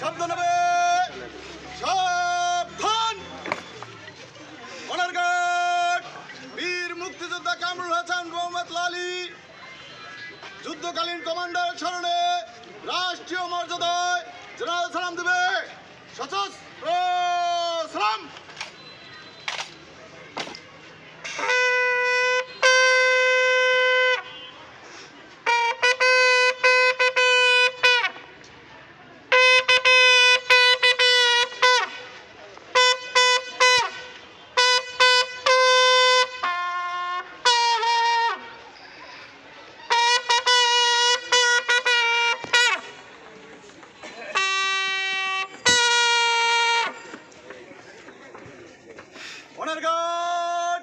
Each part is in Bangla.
শব্দ নেবে সাবধান অনারঘাট বীর মুক্তিযোদ্ধা কামরুল হাসান, মোহাম্মদ লালি। যুদ্ধকালীন কমান্ডার স্মরণে রাষ্ট্রীয় মর্যাদায় জেনারেল সালাম দেবে। সশস্ত্র honour guard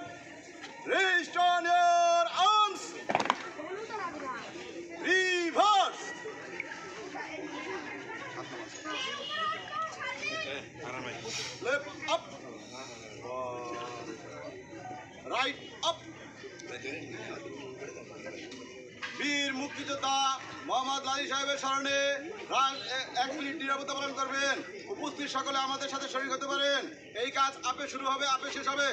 rest on your arms reverse Left up. মুক্তিযোদ্ধা মোহাম্মদ লালি সাহেবের স্মরণে এক মিনিট নিরাপত্তা পালন করবেন। উপস্থিত সকলে আমাদের সাথে শরীর হতে পারেন। এই কাজ আপে শুরু হবে, আপে শেষ হবে।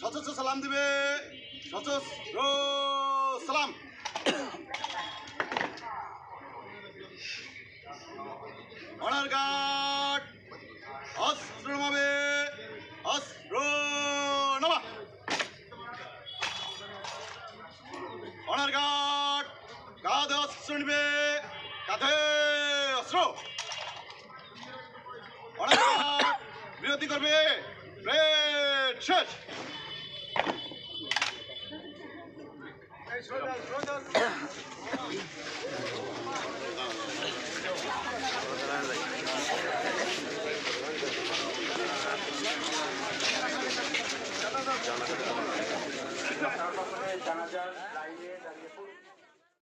সশস্ত্র সালাম দিবে। সশস্ত্র সালাম। অনারঘাট অস্ত্র নামাবে অস্ত্র নামা। অনারঘাট, কাঁধে অস্ত্র নিবে, কাঁধে অস্ত্র। অনারঘাট, বিরতি করবে প্লেট শেষ। জানাজার লাইনে